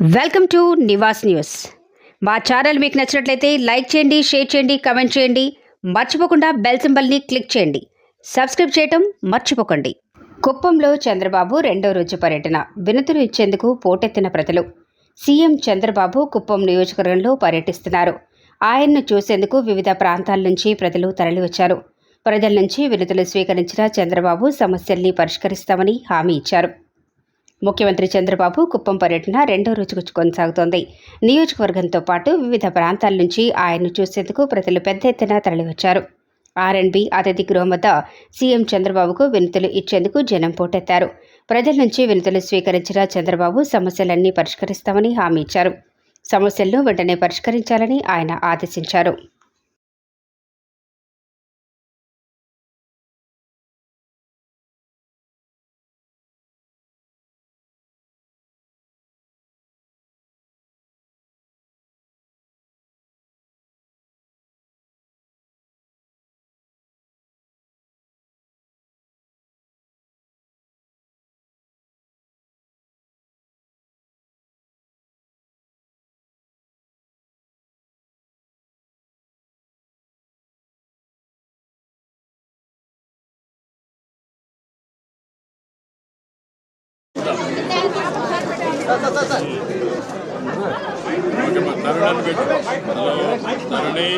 Welcome to Nivas news. మా channel మీకు నచ్చినట్లయితే లైక్ చేయండి షేర్ చేయండి కమెంట్ చేయండి. మర్చిపోకుండా బెల్ సింబల్ని క్లిక్ చేయండి. సబ్స్క్రైబ్ చేయటం మర్చిపోకండి. కుప్పంలో చంద్రబాబు రెండో రోజు పర్యటన. వినతులు ఇచ్చేందుకు పోటెత్తిన ప్రజలు. సీఎం చంద్రబాబు కుప్పం నియోజకవర్గంలో పర్యటిస్తున్నారు. ఆయన్ను చూసేందుకు వివిధ ప్రాంతాల నుంచి ప్రజలు తరలివచ్చారు. ప్రజల నుంచి వినతులు స్వీకరించిన చంద్రబాబు సమస్యల్ని పరిష్కరిస్తామని హామీ ఇచ్చారు. ముఖ్యమంత్రి చంద్రబాబు కుప్పం పర్యటన రెండో రోజుకు కొనసాగుతోంది. నియోజకవర్గంతో పాటు వివిధ ప్రాంతాల నుంచి ఆయన్ను చూసేందుకు ప్రజలు పెద్ద ఎత్తున తరలివచ్చారు. ఆర్ఎండ్బి అతిథి గృహం వద్ద సీఎం చంద్రబాబుకు వినతులు ఇచ్చేందుకు జనం పోటెత్తారు. ప్రజల నుంచి వినతులు స్వీకరించిన చంద్రబాబు సమస్యలన్నీ పరిష్కరిస్తామని హామీ ఇచ్చారు. సమస్యలను వెంటనే పరిష్కరించాలని ఆయన ఆదేశించారు. తరుణాన్ని పెట్టు తరుణి తరుణి